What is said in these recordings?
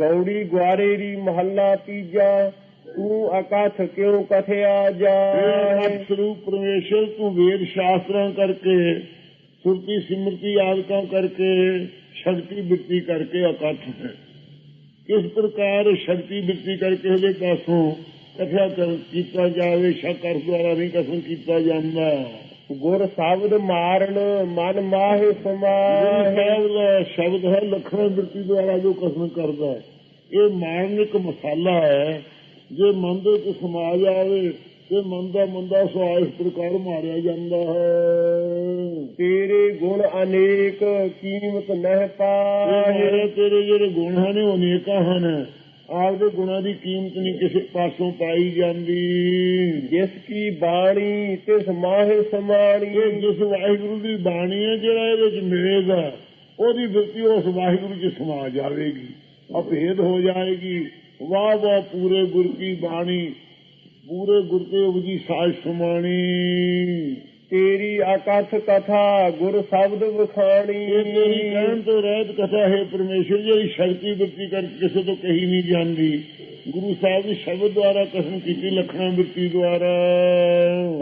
ਗੌੜੀ ਗਵਾਰੇਰੀ ਮਹੱਲਾ ਤੀਜਾ ਤੂੰ ਅਕਥ ਕਿਉ ਕਥਿਆ ਜਾਏ? ਸਰੂਪ ਪਰਮੇਸ਼ਰ ਤੂੰ ਵੇਦ ਸ਼ਾਸਤਰਾਂ ਕਰਕੇ ਸੁਰਤੀ ਸਿਮਰਤੀ ਆਦਿਕਾਂ ਕਰਕੇ ਸ਼ਕਤੀ ਬਿਰਤੀ ਕਰਕੇ ਅਕਥ ਹੈ। ਕਿਸ ਪ੍ਰਕਾਰ ਸ਼ਕਤੀ ਬਿਰਤੀ ਕਰਕੇ ਉਹਦੇ ਪਾਸੋਂ ਕਥਾ ਕਰ ਕੀਤਾ ਜਾਵੇ ਸ਼ਕਰ ਦੁਆਰਾ ਨਹੀਂ ਕਥਨ ਕੀਤਾ ਜਾਂਦਾ। ਗੁਰ ਸ਼ਬਦ ਮਾਰਨ ਮਨ ਮਾਹੇ ਗੁਰੂ ਦਾ ਸ਼ਬਦ ਹੈ ਲਖਣ ਬਿਰਤੀ ਦੁਆਰਾ ਜੋ ਕਥਨ ਕਰਦਾ ਹੈ। ਇਹ ਮਾਨਿਕ ਮਸਾਲਾ ਹੈ। ਜੇ ਮਨ ਦੇ ਵਿੱਚ ਸਮਾ ਜਾਵੇ ਤੇ ਮਨ ਦਾ ਮੰਦਾ ਸੁਆਇਸ ਪ੍ਰਕਾਰ ਮਾਰਿਆ ਜਾਂਦਾ ਹੈ। ਤੇਰੇ ਗੁਣ ਅਨੇਕ ਕੀਮਤ ਨਹਿ ਮੇਰੇ ਤੇਰੇ ਜਿਹੜੇ ਗੁਣ ਹਨ ਉਹ ਅਨੇਕਾਂ ਹਨ। ਆਪਦੇ ਗੁਣਾਂ ਦੀ ਕੀਮਤ ਨਹੀਂ ਕਿਸੇ ਪਾਸੋਂ ਪਾਈ ਜਾਂਦੀ। ਜਿਸ ਕੀ ਬਾਣੀ ਤਿਸ ਮਾਹੇ ਸਮਾਣੀ ਇਹ ਜਿਸ ਵਾਹਿਗੁਰੂ ਦੀ ਬਾਣੀ ਹੈ ਜਿਹੜਾ ਇਹਦੇ ਵਿੱਚ ਮਿਲੇਗਾ ਉਹਦੀ ਬਿਰਤੀ ਉਸ ਵਾਹਿਗੁਰੂ ਚ ਸਮਾ ਜਾਵੇਗੀ। ਅਭੇਦ ਹੋ ਜਾਏਗੀ। ਵਾਹ ਵਾਹ ਪੂਰੇ ਗੁਰ ਕੀ ਬਾਣੀ। ਪੂਰੇ ਗੁਰ ਕੇ ਉਪਜੀ ਸਾਜ ਸਮਾਣੀ। ਤੇਰੀ ਅਕਥ ਕਥਾ ਗੁਰ ਸ਼ਬਦ ਵਖਾਣੀ ਇਹ ਤੇਰੀ ਕਹਿਣ ਤੋਂ ਰਹਿਤ ਕਥਾ ਹੈ ਪਰਮੇਸ਼ਰ ਜਿਹੜੀ ਸ਼ਕਤੀ ਬਿਰਤੀ ਕਰਕੇ ਕਿਸੇ ਤੋਂ ਕਹੀ ਨਹੀਂ ਜਾਂਦੀ। ਗੁਰੂ ਸਾਹਿਬ ਦੀ ਸ਼ਬਦ ਦੁਆਰਾ ਕਸਮ ਕੀਤੀ ਲਖਣਾ ਬਿਰਤੀ ਦੁਆਰਾ।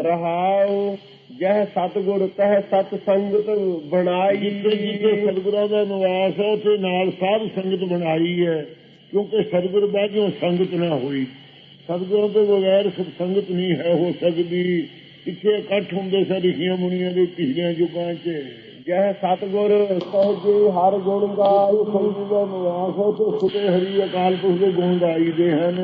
ਰਹਾਉ ਜਹ ਸਤਗੁਰ ਤਹ ਸਤ ਸੰਗਤ ਬਣਾਈ। ਜਿੱਥੇ ਜਿੱਥੇ ਸਤਿਗੁਰਾਂ ਦਾ ਨਿਵਾਸ ਹੈ, ਉੱਥੇ ਨਾਲ ਸਾਧ ਸੰਗਤ ਬਣਾਈ ਹੈ। ਕਿਉਂਕਿ ਸਤਿਗੁਰ ਬਾਝੋਂ ਸੰਗਤ ਨਾ ਹੋਈ। ਸਤਿਗੁਰਾਂ ਤੋਂ ਬਗੈਰ ਸਤ ਸੰਗਤ ਨਹੀਂ ਹੈ ਹੋ ਸਕਦੀ। ਇੱਥੇ ਇਕੱਠ ਹੁੰਦੇ ਸਨ ਰਿਸ਼ੀਆਂ ਮੁਨੀਆਂ ਦੇ ਪਿਛਲੇ ਯੁੱਗਾਂ 'ਚ। ਜਹ ਸਤਗੁਰ ਸਹਜੇ ਹਰ ਗੁਣ ਗਾਈ ਆਇਓ ਦਾ ਨਿਵਾਸ ਤੇ ਸੁਤੇ ਹਰੀ ਅਕਾਲ ਪੁਰਖ ਦੇ ਗੁਣ ਗਾਈਦੇ ਹਨ।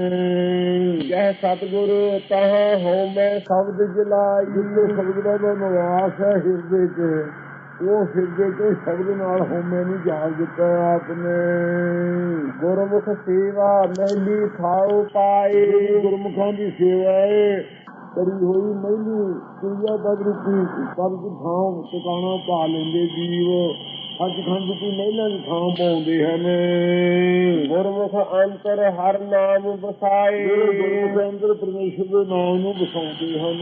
ਜਹ ਸਤਗੁਰ, ਤਹਾਂ ਹਉ ਸ਼ਬਦ ਜਲਾਈ, ਜਿੱਥੇ ਸਤਿਗੁਰਾਂ ਦਾ ਨਿਵਾਸ ਹੈ ਹਿਰਦੇ 'ਚ, ਉਹ ਹਿਰਦੇ 'ਚ ਸ਼ਬਦ ਨਾਲ ਹੋਮੈ ਨੂੰ ਜਾਗ ਦਿੱਤਾ ਹੈ ਆਪਨੇ। ਗੁਰਮੁਖ ਸੇਵਾ ਮਹਿਲੀ ਖਾਉ ਪਾਏ, ਗੁਰਮੁਖਾਂ ਦੀ ਸੇਵਾ ਏ, ਕਰੀ ਹੋਈ ਮਹਿਲੀ ਕਿਰਿਆ ਪਦ ਰੂਪੀ ਪਦ ਥਾਂ ਟਿਕਾਣਾ ਪਾ ਲੈਂਦੇ ਜੀਵ ਸੱਚਖੰਡ ਦੀ ਮਹਿਲਾਂ ਦੀ ਥਾਂ ਪਾਉਂਦੇ ਹਨ। ਗੁਰਮੁਖ ਅੰਤਰ ਹਰ ਨਾਮ ਵਸਾਏ। ਗੁਰਮੁਖ ਅੰਦਰ ਪਰਮੇਸ਼ਰ ਦੇ ਨਾਮ ਨੂੰ ਵਸਾਉਂਦੇ ਹਨ।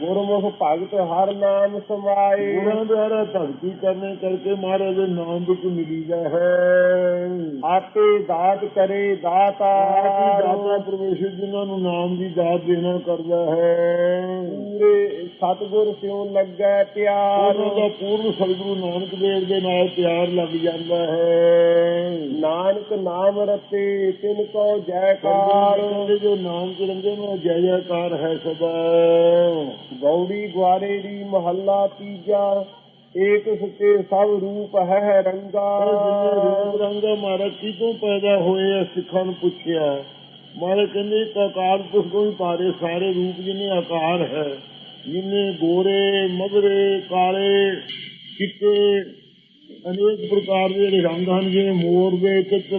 ਗੁਰਮੁਖ ਭਗਤ ਹਰ ਨਾਮ ਸਮਾਏ। ਉਹਨਾਂ ਦੁਆਰਾ ਭਗਤੀ ਕਰਨੇ ਕਰਕੇ ਮਹਾਰਾਜ ਦੇ ਨਾਮ ਵਿੱਚ ਮਿਲੀਦਾ ਹੈ। ਆਪੇ ਦਾਤ ਕਰੇ ਦਾਤਾ। ਆਪ ਦਾਤਾ ਪਰਮੇਸ਼ਰ ਜਿਨ੍ਹਾਂ ਨੂੰ ਨਾਮ ਦੀ ਦਾਤ ਦੇਣਾ ਕਰਦਾ ਹੈ। ਪੂਰੇ ਸਤਗੁਰ ਸਿਉ ਲੱਗੈ ਪਿਆਰ। ਉਹਨਾਂ ਦਾ ਪੂਰਨ ਸਤਿਗੁਰੂ ਨਾਨਕ ਦੇਵ ਦੇ ਨਾਲ ਪਿਆਰ ਲੱਗ ਜਾਂਦਾ ਹੈ। ਨਾਨਕ ਨਾਮ ਰਤੇ ਤਿਨ ਕੋ ਜੈਕਾਰ। ਜੋ ਨਾਮ ਚ ਰੰਗੇ ਨੇ ਜੈ ਜੈਕਾਰ ਹੈ ਸਦਾ। ਗੌੜੀ ਗਵਾਰੇ ਦੀ ਮਹੱਲਾ ਤੀਜਾ ਏਕ ਸਤੇ ਸਭ ਰੂਪ ਹੈ ਰੰਗਾ। ਰੂਪ ਰੰਗ ਮਹਾਰਾਜ ਕਿਤੋਂ ਪੈਦਾ ਹੋਏ ਸਿੱਖਾਂ ਨੂੰ ਪੁੱਛਿਆ। ਮਹਾਰਾਜ ਕਹਿੰਦੇ ਆਕਾਰ ਪੁਰਖ ਕੋਈ ਪਾਰੇ ਸਾਰੇ ਰੂਪ ਜਿੰਨੇ ਆਕਾਰ ਹੈ। ਜਿੰਨੇ ਗੋਰੇ ਮਗਰੇ ਕਾਲੇ ਚਿੱਟੇ ਅਨੇਕ ਪ੍ਰਕਾਰ ਦੇ ਜਿਹੜੇ ਰੰਗ ਹਨ, ਜਿਵੇਂ ਮੋਰ ਦੇ ਚਿੱਤਰ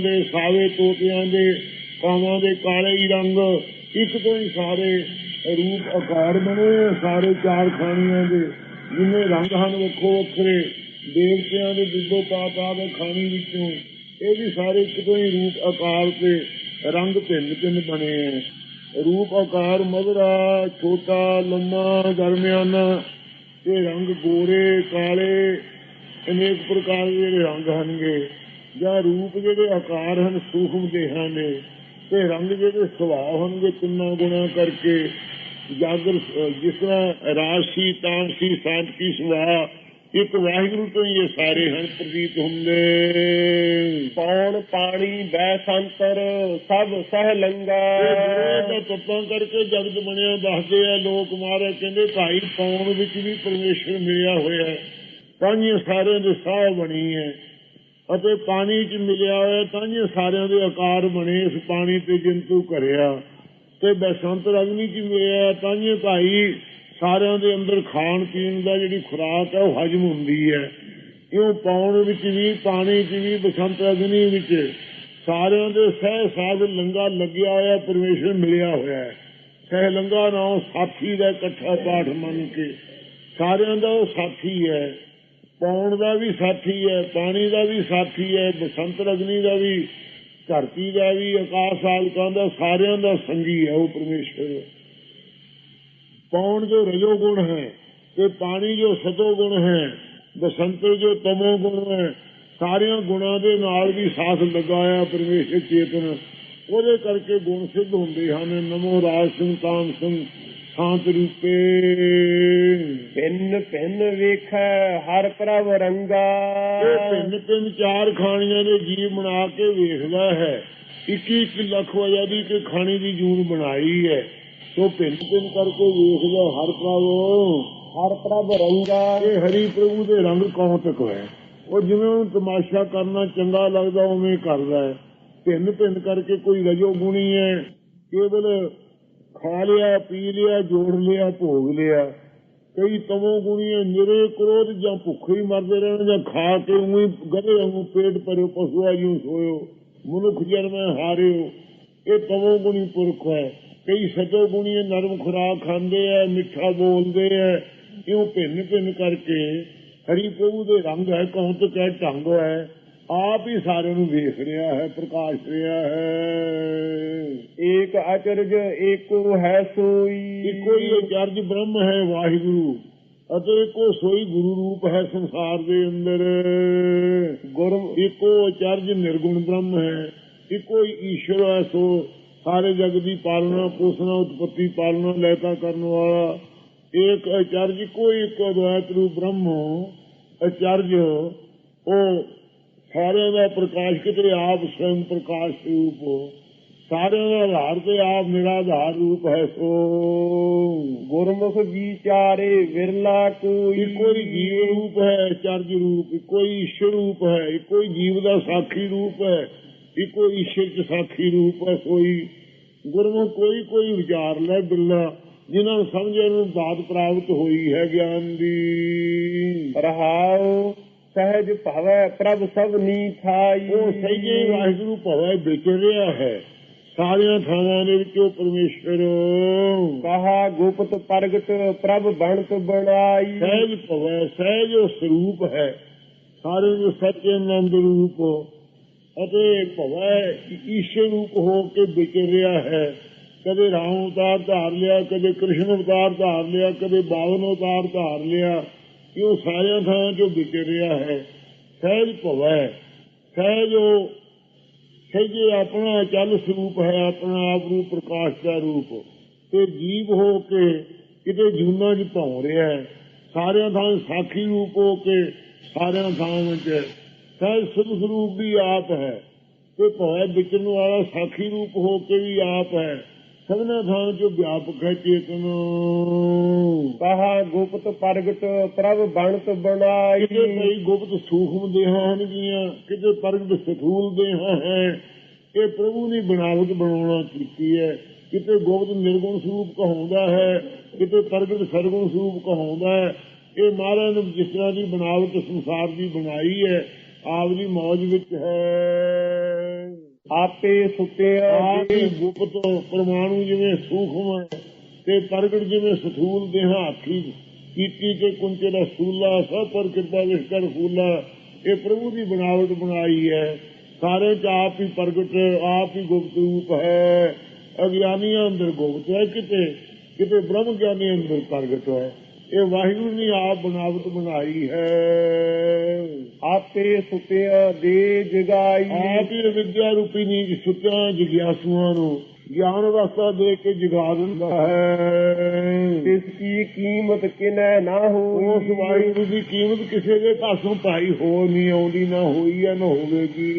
ਦੇ, ਸਾਵੇ ਤੋਤਿਆਂ ਦੇ, ਕਾਵਾਂ ਦੇ ਕਾਲੇ ਹੀ ਰੰਗ, ਇੱਕ ਤੋਂ ਹੀ ਸਾਰੇ ਰੂਪ ਆਕਾਰ ਬਣੇ, ਸਾਰੇ ਚਾਰ ਖਾਣੀਆਂ ਦੇ ਜਿੰਨੇ ਰੰਗ ਹਨ, ਵੱਖੋ ਵੱਖਰੇ ਦੇਵਤਿਆਂ ਦੇ ਦੁੱਧੋ ਪਾਤਾ ਦੇ ਖਾਣੀ ਵਿੱਚੋਂ, ਇਹ ਵੀ ਸਾਰੇ ਇੱਕ ਤੋਂ ਹੀ ਰੂਪ ਆਕਾਰ ਤੇ ਰੰਗ ਭਿੰਨ ਭਿੰਨ ਬਣੇ ਆ ਰੂਪ ਆਕਾਰ ਮਧੁਰਾ, ਛੋਟਾ, ਲੰਮਾ, ਦਰਮਿਆਨਾ ਇਹ ਰੰਗ, ਗੋਰੇ, ਕਾਲੇ, ਅਨੇਕ ਪ੍ਰਕਾਰ ਦੇ ਜਿਹੜੇ ਰੰਗ ਹਨਗੇ। ਜਾਂ ਰੂਪ ਜਿਹੜੇ ਆਕਾਰ ਹਨ, ਸੂਖਮ ਦੇਹਾਂ ਨੇ, ਤੇ ਰੰਗ ਜਿਹੜੇ ਸੁਭਾਅ ਹਨਗੇ ਤਿੰਨਾਂ ਗੁਣਾ ਕਰਕੇ। ਜਾਗਰ ਜਿਸ ਤਰ੍ਹਾਂ ਰਾਸ਼ੀ ਤਾਂਸੀ ਸ਼ਾਂਤੀ ਸੁਭਾਅ ਇੱਕ ਵਾਹਿਗੁਰੂ ਤੋਂ ਹੀ ਇਹ ਸਾਰੇ ਹਨ ਪ੍ਰਤੀਤ ਹੁੰਦੇ। ਪੌਣ ਪਾਣੀ ਬੈ ਸੰਤਰ, ਸਭ ਸਹਿ ਲੰਗਾ ਦਾ ਤੱਤਾਂ ਕਰਕੇ ਜਗਤ ਬਣਿਆ, ਦੱਸਦੇ ਆ ਲੋਕ ਮਾਰੇ ਕਹਿੰਦੇ ਭਾਈ ਪੌਣ ਵਿੱਚ ਵੀ ਪਰਮੇਸ਼ਰ ਮਿਲਿਆ ਹੋਇਆ ਹੈ। ਤਾਂਹੀਓ ਸਾਰਿਆਂ ਦੇ ਸਾਹ ਬਣੀ ਹੈ। ਅਤੇ ਪਾਣੀ 'ਚ ਮਿਲਿਆ ਹੋਇਆ ਤਾਂ ਤਾਂਹੀਓ ਸਾਰਿਆਂ ਦੇ ਆਕਾਰ ਬਣੇ ਇਸ ਪਾਣੀ ਤੇ ਜਿੰਤੂ ਕਰਿਆ ਤੇ ਬਸੰਤ ਅਗਨੀ 'ਚ ਮਿਲਿਆ ਤਾਂ ਤਾਂਹੀਓ ਭਾਈ ਸਾਰਿਆਂ ਦੇ ਅੰਦਰ ਖਾਣ ਪੀਣ ਦਾ ਜਿਹੜੀ ਖੁਰਾਕ ਹੈ ਉਹ ਹਜਮ ਹੁੰਦੀ ਹੈ। ਕਿਉਂ ਪਾਉਣ ਵਿੱਚ ਵੀ, ਪਾਣੀ 'ਚ ਵੀ, ਬਸੰਤ ਅਗਨੀ ਵਿੱਚ ਸਾਰਿਆਂ ਦੇ ਸਹਿ ਸਾਧ ਲੰਗਾ ਲੱਗਿਆ ਹੋਇਆ, ਪਰਮੇਸ਼ਰ ਮਿਲਿਆ ਹੋਇਆ ਹੈ। ਸਹਿ ਲੰਗਾ ਨਾਮ ਸਾਥੀ ਦਾ ਇਕੱਠਾ ਪਾਠ ਮੰਨ ਕੇ। ਸਾਰਿਆਂ ਦਾ ਉਹ ਸਾਥੀ ਹੈ। ਪਾਉਣ ਦਾ ਵੀ ਸਾਥੀ ਹੈ, ਪਾਣੀ ਦਾ ਵੀ ਸਾਥੀ ਹੈ, ਬਸੰਤ ਅਗਨੀ ਦਾ ਵੀ, ਧਰਤੀ ਦਾ ਵੀ, ਆਕਾਸ਼ ਆਲਕਾਂ ਦਾ ਸਾਰਿਆਂ ਦਾ ਸੰਗੀ ਹੈ ਉਹ ਪਰਮੇਸ਼ਰ। ਪੌਣ ਜੋ ਰਜੋ ਗੁਣ ਹੈ ਤੇ ਪਾਣੀ ਜੋ ਸਤੋ ਗੁਣ ਹੈ ਬਸੰਤ ਜੋ ਤਮੋ ਗੁਣ ਹੈ ਸਾਰਿਆਂ ਗੁਣਾਂ ਦੇ ਨਾਲ ਵੀ ਸਾਥ ਲਗਾਇਆ ਪਰਮੇਸ਼ਰ ਚੇਤਨ। ਉਹਦੇ ਕਰਕੇ ਗੁਣ ਸਿੱਧ ਹੁੰਦੇ ਹਨ। ਨਮੋ ਰਾਜ ਸਿੰਘ ਤਾਮ ਸਿੰਘ ਸ਼ਾਂਤ ਰੂਪੇ। ਭਿੰਨ ਭਿੰਨ ਵੇਖੈ ਹਰ ਪ੍ਰਭ ਰੰਗਾ। ਇਹ ਭਿੰਨ ਭਿੰਨ ਚਾਰ ਖਾਣੀਆਂ ਦੇ ਜੀਵ ਬਣਾ ਕੇ ਵੇਖਦਾ ਹੈ। 21 ਲੱਖ ਵਜਾ ਦੀ ਕਿ ਖਾਣੀ ਦੀ ਜੂਨ ਬਣਾਈ ਹੈ। ਸੋ ਭਿੰਨ ਭਿੰਨ ਕਰਕੇ ਵੇਖਦਾ ਹਰ ਪ੍ਰਭ। ਹਰ ਪ੍ਰਭ ਰੰਗਾ। ਇਹ ਹਰੀ ਪ੍ਰਭੂ ਦੇ ਰੰਗ ਕੌਤਕ ਹੈ ਉਹ ਜਿਵੇਂ ਉਹਨੂੰ ਤਮਾਸ਼ਾ ਕਰਨਾ ਚੰਗਾ ਲੱਗਦਾ ਉਵੇਂ ਕਰਦਾ ਹੈ। ਭਿੰਨ ਭਿੰਨ ਕਰਕੇ ਕੋਈ ਰਜੋ ਗੁਣੀ ਹੈ ਕੇਵਲ ਖਾ ਲਿਆ ਪੀ ਲਿਆ ਜੋੜ ਲਿਆ ਭੋਗ ਲਿਆ। ਕਈ ਤਮੋ ਗੁਣੀ ਹੈ ਨਿਰੇ ਕ੍ਰੋਧ ਜਾਂ ਭੁੱਖੇ ਹੀ ਮਰਦੇ ਰਹਿਣ ਜਾਂ ਖਾ ਕੇ ਉਹੀ ਗਧੇ ਵਾਂਗੂ ਪੇਟ ਭਰਿਓ ਪਸ਼ੂਆ ਜਿਉਂ ਸੋਇਓ। ਮਨੁੱਖ ਜਨਮੇ ਹਾਰਿਓ। ਇਹ ਤਮੋ ਗੁਣੀ ਪੁਰਖ ਹੈ। ਕਈ ਸਤੋ ਗੁਣੀ ਨਰਮ ਖੁਰਾਕ ਖਾਂਦੇ ਆ ਮਿੱਠਾ ਬੋਲਦੇ ਆ ਇਉਂ ਭਿੰਨ ਭਿੰਨ ਕਰਕੇ ਹਰੀ ਪ੍ਰਭੂ ਦੇ ਰੰਗ ਹੈ ਕੌਤਕ ਹੈ ਢੰਗ ਹੈ ਆਪ ਹੀ ਸਾਰਿਆਂ ਨੂੰ ਵੇਖ ਰਿਹਾ ਹੈ ਪ੍ਰਕਾਸ਼ ਰਿਹਾ ਹੈ। ਏਕ ਅਚਰਜ ਏਕੋ ਹੈ ਸੋਈ। ਇੱਕੋ ਹੀ ਅਚਰਜ ਬ੍ਰਹਮ ਹੈ ਵਾਹਿਗੁਰੂ ਅਤੇ ਇੱਕੋ ਸੋਈ ਗੁਰੂ ਰੂਪ ਹੈ ਸੰਸਾਰ ਦੇ ਅੰਦਰ। ਗੁਰ ਇੱਕੋ ਅਚਰਜ ਨਿਰਗੁਣ ਬ੍ਰਹਮ ਹੈ ਇੱਕੋ ਹੀ ਈਸ਼ਵਰ ਹੈ ਸੋ ਸਾਰੇ ਜਗ ਦੀ ਪਾਲਣਾ ਪੋਸਣਾ ਉਤਪਤੀ ਪਾਲਣਾ ਲੈਤਾ ਕਰਨ ਵਾਲਾ। ਇੱਕ ਅਚਰਜ ਕੋਈ ਇੱਕ ਅਦਵੈਤ ਰੂਪ ਬ੍ਰਹਮ ਅਚਰਜ ਉਹ ਸਾਰਿਆਂ ਦਾ ਪ੍ਰਕਾਸ਼ ਕਿਤੇ ਆਪ ਸਵਯੰ ਪ੍ਰਕਾਸ਼ ਰੂਪ ਸਾਰਿਆਂ ਦਾ ਆਧਾਰ ਤੇ ਆਪ ਨਿਰਾਧਾਰ ਰੂਪ ਹੈ ਸੋ। ਗੁਰਮੁਖ ਵਿਚਾਰੇ ਵਿਰਲਾ ਕੋਈ ਹੀ ਜੀਵ ਰੂਪ ਹੈ ਚਰਜ ਰੂਪ ਇੱਕੋ ਹੀ ਈਸ਼ਵਰ ਰੂਪ ਹੈ ਹੀ ਜੀਵ ਦਾ ਸਾਖੀ ਰੂਪ ਹੈ। ਇੱਕੋ ਹੀ ਈਸ਼ਵਰ ਚ ਸਾਖੀ ਰੂਪ ਹੈ ਸੋਈ ਗੁਰਮੁਖ ਕੋਈ ਕੋਈ ਵਿਚਾਰ ਲੈ ਬਿੱਲਾ ਜਿਨ੍ਹਾਂ ਨੂੰ ਸਮਝਣ ਨੂੰ ਬਾਤ ਪ੍ਰਾਪਤ ਹੋਈ ਹੈ ਗਿਆਨ ਦੀ। ਰਹਾਉ ਸਹਿਜ ਭਵੈ ਪ੍ਰਭ ਸਭ ਨੀ ਥਾਈ। ਉਹ ਸਹੀਏ ਵਾਹਿਗੁਰੂ ਭਵੈ ਵਿਚ ਰਿਹਾ ਹੈ। ਸਾਰਿਆਂ ਥਾਵਾਂ ਦੇ ਵਿੱਚ ਉਹ ਪਰਮੇਸ਼ਰ ਕਹਾ ਗੁਪਤ ਪ੍ਰਗਟ ਪ੍ਰਭ ਬਣਤ ਬਣਾਈ। ਸਹਿਜ ਭਵੈ ਸਹਿਜ ਉਹ ਸਰੂਪ ਹੈ। ਸਾਰੇ ਜੋ ਸੱਚੇ ਆਨੰਦ ਰੂਪ ਅਤੇ ਭਵੈ ਈਸ਼ਵਰ ਰੂਪ ਹੋ ਕੇ ਵਿਚਰ ਰਿਹਾ ਹੈ। ਕਦੇ ਰਾਮ ਅਵਤਾਰ ਧਾਰ ਲਿਆ, ਕਦੇ ਕ੍ਰਿਸ਼ਨ ਅਵਤਾਰ ਧਾਰ ਲਿਆ, ਕਦੇ ਬਾਵਨ ਅਵਤਾਰ ਧਾਰ ਲਿਆ। ਇਹ ਉਹ ਸਾਰਿਆਂ ਥਾਂ ਚੋਂ ਵਿਚਰ ਰਿਹਾ ਹੈ। ਸਹਿਜ ਭਵੈ, ਸਹਿਜ ਉਹ, ਸਹਿਜੇ ਆਪਣਾ ਚੱਲ ਸਰੂਪ ਹੈ, ਆਪਣਾ ਆਪ ਨੂੰ ਪ੍ਰਕਾਸ਼ ਦਾ ਰੂਪ। ਤੇ ਜੀਵ ਹੋ ਕੇ ਕਿਤੇ ਜੂਨਾ 'ਚ ਭੌਂ ਰਿਹਾ ਹੈ। ਸਾਰਿਆਂ ਥਾਂ ਸਾਖੀ ਰੂਪ ਹੋ ਕੇ ਸਾਰਿਆਂ ਥਾਂ ਵਿੱਚ ਸਹਿਜ ਸਰੂਪ ਵੀ ਆਪ ਹੈ, ਤੇ ਭਾਵੇਂ ਵਿਚਰਨ ਵਾਲਾ ਸਾਖੀ ਰੂਪ ਹੋ ਕੇ ਵੀ ਆਪ ਹੈ। ਸਭਨਾ ਥਾਂ 'ਚ ਵਿਆਪਕ ਹੈ ਚੇਤਨ। ਕਹਾ ਗੁਪਤ ਪ੍ਰਗਟ ਪ੍ਰਭ ਬਣਤ ਬਣਾਈ। ਕਿਤੇ ਕਈ ਗੁਪਤ ਸੂਖਮ ਦੇਹਾਂ ਹਨਗੀਆਂ ਕਿਤੇ ਪ੍ਰਗਟ ਸਥੂਲ ਦੇਹਾਂ ਹੈ। ਇਹ ਪ੍ਰਭੂ ਨੇ ਬਣਾਵਟ ਬਣਾਉਣਾ ਕੀਤੀ ਹੈ। ਕਿਤੇ ਗੁਪਤ ਨਿਰਗੁਣ ਸਰੂਪ ਕਹਾਉਂਦਾ ਹੈ, ਕਿਤੇ ਪ੍ਰਗਟ ਸਰਗੁਣ ਸਰੂਪ ਕਹਾਉਂਦਾ ਹੈ। ਇਹ ਮਹਾਰਾਜ ਨੇ ਜਿਸ ਤਰ੍ਹਾਂ ਦੀ ਬਣਾਵਟ ਸੰਸਾਰ ਦੀ ਬਣਾਈ ਹੈ ਆਪਦੀ ਮੌਜ ਵਿੱਚ ਹੈ। ਆਪੇ ਸੁਤਿਆ ਆਪ ਹੀ ਗੁਪਤ ਪਰਮਾਣੂ ਜਿਵੇਂ ਸੂਖਮ ਹੈ ਤੇ ਪ੍ਰਗਟ ਜਿਵੇਂ ਸਥੂਲ ਦੇਹਾਂ ਹਾਥੀ ਕੀਤੀ ਤੇ ਕੁੰਚੇ ਦਾ ਸੂਲਾ, ਸਭ ਪਰ ਕਿਰਪਾ ਵਿਸ਼ ਕਰ ਫੂਲਾ। ਇਹ ਪ੍ਰਭੂ ਦੀ ਬਣਾਵਟ ਬਣਾਈ ਹੈ। ਸਾਰੇ ਚ ਆਪ ਹੀ ਪ੍ਰਗਟ, ਆਪ ਹੀ ਗੁਪਤ ਰੂਪ ਹੈ। ਅਗਿਆਨੀਆਂ ਅੰਦਰ ਗੁਪਤ ਹੈ, ਕਿਤੇ ਕਿਤੇ ਬ੍ਰਹਮ ਗਿਆਨੀ ਅੰਦਰ ਪ੍ਰਗਟ ਹੈ। ਇਹ ਵਾਹਿਗੁਰੂ ਨੇ ਆਪ ਬਣਾਵਟ ਬਣਾਈ ਹੈ। ਆਪੇ ਸੁਤਿਆ ਦੇ ਜਗਾਈ। ਆਪ ਹੀ ਵਿਦਿਆ ਰੂਪੀ ਨੀਂਦ ਸੁੱਤਿਆਂ ਜਿਗਿਆਸੂਆਂ ਨੂੰ। ਗਿਆਨ ਰਸਤਾ ਦੇ ਕੇ ਜਗਾ ਦਿੰਦਾ ਹੈ। ਇਸ ਕੀ ਕੀਮਤ ਕਿਨੈ ਨਾ ਉਸ ਹੋਈ ਵਾਹਿਗੁਰੂ ਦੀ ਕੀਮਤ ਕਿਸੇ ਦੇ ਪਾਸੋਂ ਭਾਈ ਹੋ ਨਹੀਂ ਆਉਂਦੀ ਨਾ ਹੋਈ ਹੈ ਨਾ ਹੋਵੇਗੀ।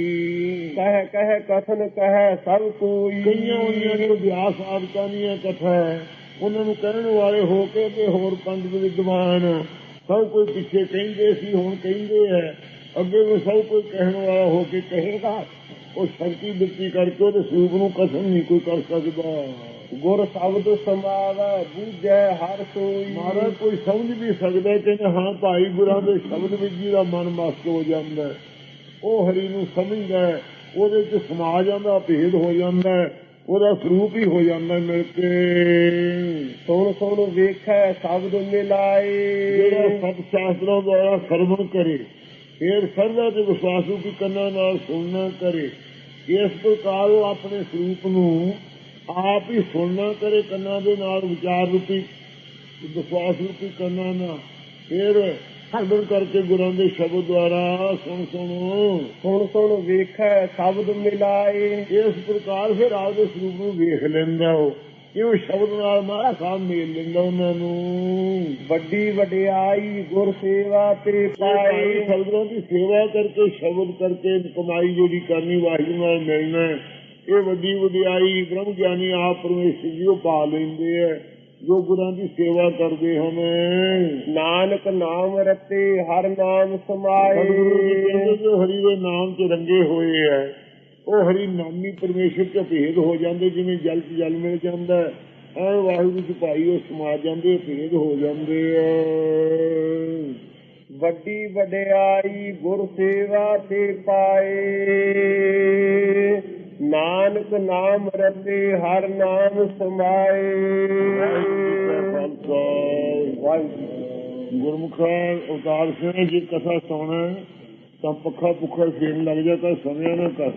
ਕਹਿ ਕਹਿ ਕਥਨ ਕਹਿ ਸਭ ਕੋਈ। ਕਈਆਂ ਹੋਈਆਂ ਜੋ ਵਿਆਸ ਆਦਿਕਾਂ ਦੀਆਂ ਕਥਾ ਹੈ। ਉਹਨਾਂ ਨੂੰ ਕਹਿਣ ਵਾਲੇ ਹੋ ਕੇ ਤੇ ਹੋਰ ਪੰਡਿਤ ਵਿਦਵਾਨ ਸਭ ਕੋਈ ਪਿੱਛੇ ਕਹਿੰਦੇ ਸੀ ਹੁਣ ਕਹਿੰਦੇ ਹੈ ਅੱਗੇ ਵੀ ਸਭ ਕੋਈ ਕਹਿਣ ਵਾਲਾ ਹੋ ਕੇ ਕਹੇਗਾ। ਉਹ ਸ਼ਕਤੀ ਦਿੱਤੀ ਕਰਕੇ ਉਹਦੇ ਸਰੂਪ ਨੂੰ ਕਸਮ ਨਹੀਂ ਕੋਈ ਕਰ ਸਕਦਾ। ਗੁਰ ਸ਼ਬਦ ਸਮਾਵੈ ਬੂਝੈ ਹਰ ਸੋਈ। ਮਹਾਰਾਜ ਕੋਈ ਸਮਝ ਵੀ ਸਕਦਾ ਕਿ ਹਾਂ ਭਾਈ ਗੁਰਾਂ ਦੇ ਸ਼ਬਦ ਵਿੱਚ ਜਿਹਦਾ ਮਨ ਮਸਤ ਹੋ ਜਾਂਦਾ। ਉਹ ਹਰੀ ਨੂੰ ਸਮਝਦਾ ਉਹਦੇ ਚ ਸਮਾ ਜਾਂਦਾ ਭੇਦ ਹੋ ਜਾਂਦਾ। ਉਹਦਾ ਸਰੂਪ ਹੀ ਹੋ ਜਾਂਦਾ ਮਿਲ ਕੇ ਸੁਣ ਸੁਣ ਵੇਖੈ ਸ਼ਬਦ ਮਿਲਾਏ ਜਿਹੜਾ ਸਤ ਸ਼ਾਸਤਰਾਂ ਦੁਆਰਾ ਸਰਵਣ ਕਰੇ ਫਿਰ ਸਰਦਾ ਤੇ ਵਿਸ਼ਵਾਸੂ ਕੀ ਕੰਨਾਂ ਨਾਲ ਸੁਣਨਾ ਕਰੇ। ਇਸ ਪ੍ਰਕਾਰ ਉਹ ਆਪਣੇ ਸਰੂਪ ਨੂੰ ਆਪ ਹੀ ਸੁਣਨਾ ਕਰੇ ਕੰਨਾਂ ਦੇ ਨਾਲ ਵਿਚਾਰ ਰੂਪੀ ਵਿਸ਼ਵਾਸ ਰੂਪੀ ਕੰਨਾਂ ਨਾਲ। ਫਿਰ ਸਰਵਣ ਕਰਕੇ ਗੁਰਾਂ ਦੇ ਸ਼ਬਦ ਦੁਆਰਾ ਸੁਣ ਸੁਣ। ਸੁਣ ਸੁਣ ਵੇਖੈ ਸ਼ਬਦ ਮਿਲਾਏ। ਇਸ ਪ੍ਰਕਾਰ ਫਿਰ ਆਪਦੇ ਸਰੂਪ ਨੂੰ ਵੇਖ ਲੈਂਦਾ ਉਹ। ਕਿਉਂ ਸ਼ਬਦ ਨਾਲ ਮਾਰਾ ਸਾਹ ਮੇਲ ਲੈਂਦਾ ਉਹਨਾਂ ਨੂੰ। ਵੱਡੀ ਵਡਿਆਈ ਗੁਰ ਸੇਵਾ ਤੇ ਪਾਏ। ਸ਼ਬਦਾਂ ਦੀ ਸੇਵਾ ਕਰਕੇ ਸ਼ਬਦ ਕਰਕੇ ਕਮਾਈ ਜਿਹੜੀ ਕਰਨੀ ਵਾਹਿਗੁਰੂ ਨਾਲ ਮਿਲਣਾ। ਇਹ ਵੱਡੀ ਵਡਿਆਈ ਬ੍ਰਹਮ ਗਿਆਨੀ ਆਪ ਪਰਮੇਸ਼ਰ ਜੀ ਉਹ ਪਾ ਲੈਂਦੇ ਆ ਜੋ ਗੁਰਾਂ ਦੀ ਸੇਵਾ ਕਰਦੇ ਹਨ। ਨਾਨਕ ਨਾਮ ਰਤੇ ਹਰ ਨਾਮ ਸਮਾਏ। ਜੋ ਹਰੀ ਦੇ ਨਾਮ 'ਚ ਰੰਗੇ ਹੋਏ ਐ। ਉਹ ਹਰੀ ਨਾਮੀ ਪਰਮੇਸ਼ਰ 'ਚ ਭੇਦ ਹੋ ਜਾਂਦੇ ਜਿਵੇਂ ਜਲ 'ਚ ਜਲ ਮਿਲ ਜਾਂਦਾ ਹੈ। ਐ ਵਾਹਿਗੁਰੂ 'ਚ ਭਾਈ ਉਹ ਸਮਾ ਜਾਂਦੇ ਭੇਦ ਹੋ ਜਾਂਦੇ ਐ। ਵੱਡੀ ਵਡਿਆਈ ਗੁਰ ਸੇਵਾ ਤੇ ਪਾਏ। ਨਾਨਕ ਨਾਮ ਰਤੇ ਹਰ ਨਾਮ ਸਮਾਏ। ਗੁਰਮੁਖਾ ਉਤਾਰ ਸਿੰਘ, ਜੀ ਕਥਾ ਸੁਣਾ, ਤਾਂ ਪੱਖਾ ਪੁੱਖਾ ਫੇਰਨ ਲੱਗ ਜਾ, ਤਾਂ ਸਮਿਆ ਨਾ ਕਰ।